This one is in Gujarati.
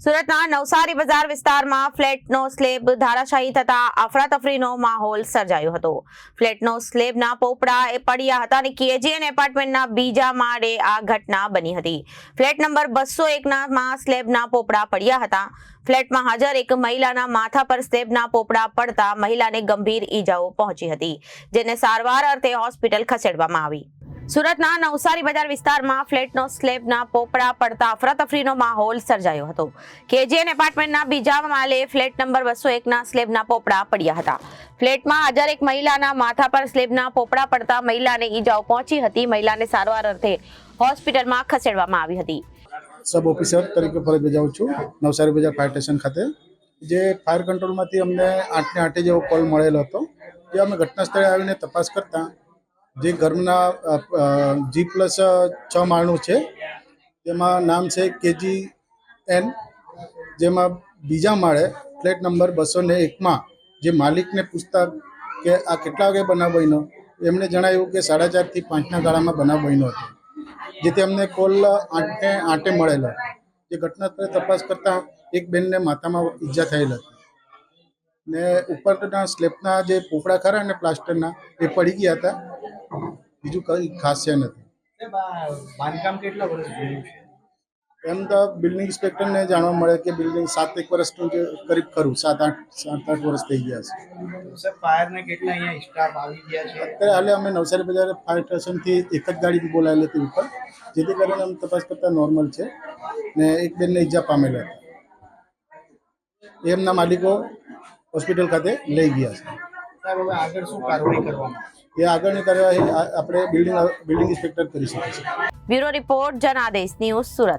સુરતના નવસારી બજાર વિસ્તારમાં ફ્લેટનો સ્લેબ ધારાશાહી થતા અફરાતફરીનો માહોલ સર્જાયો હતો. ફ્લેટનો સ્લેબના પોપડા એ પડ્યા હતા અને કેજીએન એપાર્ટમેન્ટના બીજા માળે આ ઘટના બની હતી. ફ્લેટ નંબર બસો એકના માં સ્લેબના પોપડા પડ્યા હતા. ફ્લેટમાં હાજર એક મહિલાના માથા પર સ્લેબના પોપડા પડતા મહિલાને ગંભીર ઈજાઓ પહોંચી હતી, જેને સારવાર અર્થે હોસ્પિટલ ખસેડવામાં આવી. સુરતના નવસારી બજાર વિસ્તારમાં ફ્લેટનો સ્લેબના પોપડા પડતા અફરાતફરીનો માહોલ સર્જાયો હતો. કેજીએન એપાર્ટમેન્ટના બીજા માલે ફ્લેટ નંબર બસો એકના સ્લેબના પોપડા પડ્યા હતા. ફ્લેટમાં હાજર એક મહિલાના માથા પર સ્લેબના પોપડા પડતા મહિલાને ઈજાઓ પહોંચી હતી. મહિલાને સારવાર અર્થે હોસ્પિટલમાં ખસેડવામાં આવી હતી. સબ ઓફિસર તરીકે ફરજ બજાવું છું, નવસારી બજાર ફાયર સ્ટેશન ખાતે. જે ફાયર કંટ્રોલમાંથી અમને આઠને આઠે જેવો કોલ મળેલો હતો, જે અમે ઘટના સ્થળે આવીને તપાસ કરતા જે ઘરના જી પ્લસ છ માળનું છે તેમાં નામ છે કેજી એન જેમાં બીજા માળે ફ્લેટ નંબર બસો ને એકમાં જે માલિકને પૂછતા કે આ કેટલા વાગે બનાવ બન્યો, એમણે જણાવ્યું કે સાડા ચારથી પાંચના ગાળામાં બનાવ બન્યો હતો. જેથી અમને કોલ આઠે આઠે મળેલો. જે ઘટના તપાસ કરતા એક બેનને માથામાં ઈજા થયેલ હતી. ને ઉપરના સ્લેબના જે પોપડા ખરા ને પ્લાસ્ટરના, એ પડી ગયા હતા. બીજું કંઈ ખાસ છે નથી. સાહેબ, આ બાંધકામ કેટલા વર્ષ જૂનું છે? એમ તો બિલ્ડિંગ ઇન્સ્પેક્ટરને જાણવા મળે કે બિલ્ડિંગ સાત એક વર્ષનું જે કરીબ ખરું સાત આઠ સાત આઠ વર્ષ થઈ ગયા છે. સાહેબ ફાયરના કેટલા અહીંયા સ્ટાફ આવી ગયા છે? અત્યારે હાલે અમે નવસારી બજાર ફાયર સ્ટેશનથી એક જ ગાડી બોલાવેલી હતી ઉપર જેથી કરીને અમે તપાસ કરતા નોર્મલ છે ને એક બેનને ઈજા પામેલા હતા. એમના માલિકો હોસ્પિટલ ખાતે લઈ ગયા છે. સાહેબ હવે આગળ શું કાર્યવાહી કરવામાં એ આગળની કાર્યવાહી આપણે બિલ્ડિંગ બિલ્ડિંગ ઇન્સ્પેક્ટર કરી શકીએ છીએ. Bureau report Janadesh news Surat.